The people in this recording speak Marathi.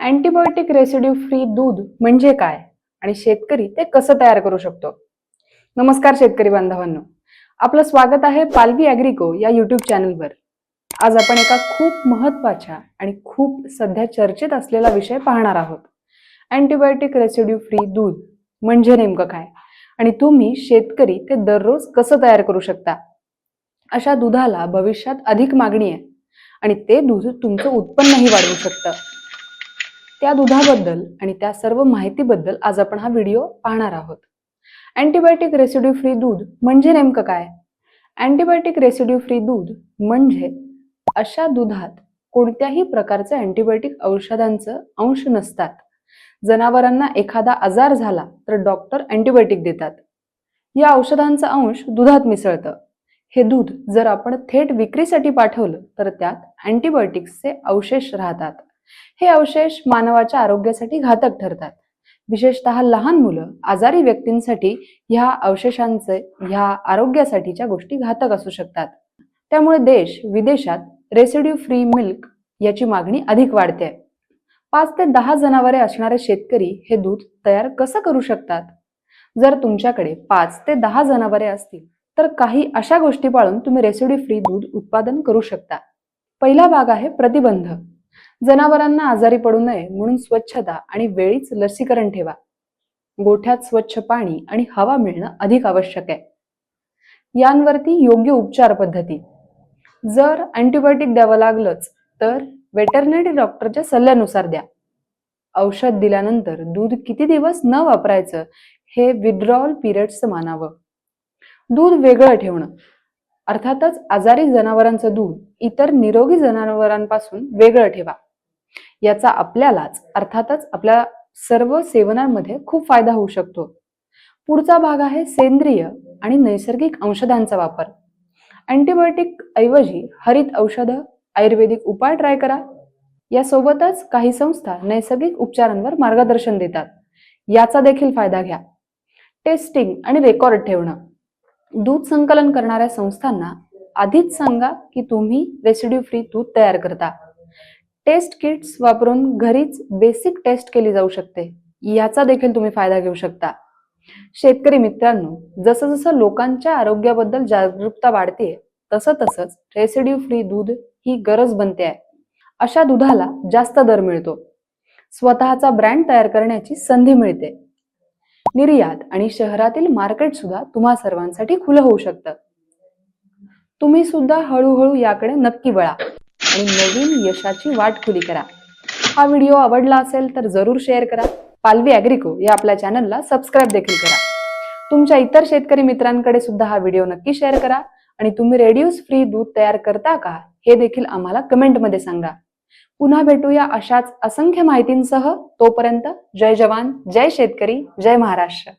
अँटीबायोटिक रेसिड्यू फ्री दूध म्हणजे काय? आणि शेतकरी ते कसं तयार करू शकतो? नमस्कार शेतकरी बांधवांनो. आपलं स्वागत आहे पालवी अॅग्रिको या युट्यूब चॅनलवर आज आपण एका खूप महत्त्वाच्या आणि खूप सध्या चर्चेत असलेला विषय पाहणार आहोत. अँटीबायोटिक रेसिड्यू फ्री दूध म्हणजे नेमकं काय? आणि तुम्ही शेतकरी ते दररोज कसं तयार करू शकता? अशा दुधाला भविष्यात अधिक मागणी आहे. आणि ते दूध तुमचं उत्पन्नही वाढवू शकतं. त्या दुधाबद्दल आणि त्या सर्व माहितीबद्दल आज आपण हा व्हिडिओ पाहणार आहोत. अँटीबायोटिक रेसिड्यू फ्री दूध म्हणजे नेमकं काय? अँटीबायोटिक रेसिड्यू फ्री दूध म्हणजे अशा दुधात कोणत्याही प्रकारचे अँटीबायोटिक औषधांचं अंश नसतात. जनावरांना एखादा आजार झाला तर डॉक्टर अँटीबायोटिक देतात. या औषधांचा अंश दुधात मिसळतं. हे दूध जर आपण थेट विक्रीसाठी पाठवलं तर त्यात अँटीबायोटिक्सचे अवशेष राहतात. हे अवशेष मानवाच्या आरोग्यासाठी घातक ठरतात. विशेषतः लहान मुलं आजारी व्यक्तींसाठी ह्या अवशेषांचे ह्या आरोग्यासाठीच्या गोष्टी घातक असू शकतात. त्यामुळे देश विदेशात रेसिड्यू फ्री मिल्क याची मागणी अधिक वाढते. पाच ते दहा जनावरे असणारे शेतकरी हे दूध तयार कसं करू शकतात? जर तुमच्याकडे पाच ते दहा जनावरे असतील तर काही अशा गोष्टी पाळून तुम्ही रेसिड्यू फ्री दूध उत्पादन करू शकता. पहिला भाग आहे प्रतिबंध. जनावरांना आजारी पडू नये म्हणून स्वच्छता आणि वेळीच लसीकरण ठेवा. गोठ्यात स्वच्छ पाणी आणि हवा मिळणं अधिक आवश्यक आहे. यांवरती योग्य उपचार पद्धती. जर अँटीबायोटिक द्यावं लागलंच तर वेटरनरी डॉक्टरच्या सल्ल्यानुसार द्या. औषध दिल्यानंतर दूध किती दिवस न वापरायचं हे विड्रॉल पिरियड्सचं मानावं. दूध वेगळं ठेवणं. अर्थातच आजारी जनावरांचं दूध इतर निरोगी जनावरांपासून वेगळं ठेवा. याचा आपल्यालाच अर्थातच आपल्या सर्व सेवनांमध्ये खूप फायदा होऊ शकतो. पुढचा भाग आहे सेंद्रिय आणि नैसर्गिक औषधांचा वापर. अँटीबायोटिक ऐवजी हरित औषधं आयुर्वेदिक उपाय ट्राय करा. यासोबतच काही संस्था नैसर्गिक उपचारांवर मार्गदर्शन देतात. याचा देखील फायदा घ्या. टेस्टिंग आणि रेकॉर्ड ठेवणं. दूध संकलन करणाऱ्या संस्थांना आधीच सांगा की तुम्ही रेसिड्यू फ्री दूध तयार करता. टेस्ट किट्स वापरून घरीच बेसिक टेस्ट केली जाऊ शकते. याचा देखील तुम्ही फायदा घेऊ शकता. शेतकरी मित्रांनो जसं जसं लोकांच्या आरोग्याबद्दल जागरूकता वाढते तसं तसंच रेसिड्यू फ्री दूध ही गरज बनते आहे. अशा दुधाला जास्त दर मिळतो. स्वतःचा ब्रँड तयार करण्याची संधी मिळते. निर्यात आणि शहरातील मार्केट सुद्धा तुम्हा सर्वांसाठी खुलं होऊ शकतं. तुम्ही सुद्धा हळूहळू याकडे नक्की वळा आणि नवीन यशाची वाट खुली करा. हा व्हिडिओ आवडला असेल तर जरूर शेअर करा. पालवी अॅग्रिको या आपल्या चॅनलला सबस्क्राईब देखील करा. तुमच्या इतर शेतकरी मित्रांकडे सुद्धा हा व्हिडिओ नक्की शेअर करा आणि तुम्ही रेडिओज फ्री दूध तयार करता का हे देखील आम्हाला कमेंटमध्ये सांगा. पुन्हा भेटूया अशाच असंख्य माहितींसह तोपर्यंत जय जवान जय शेतकरी जय महाराष्ट्र.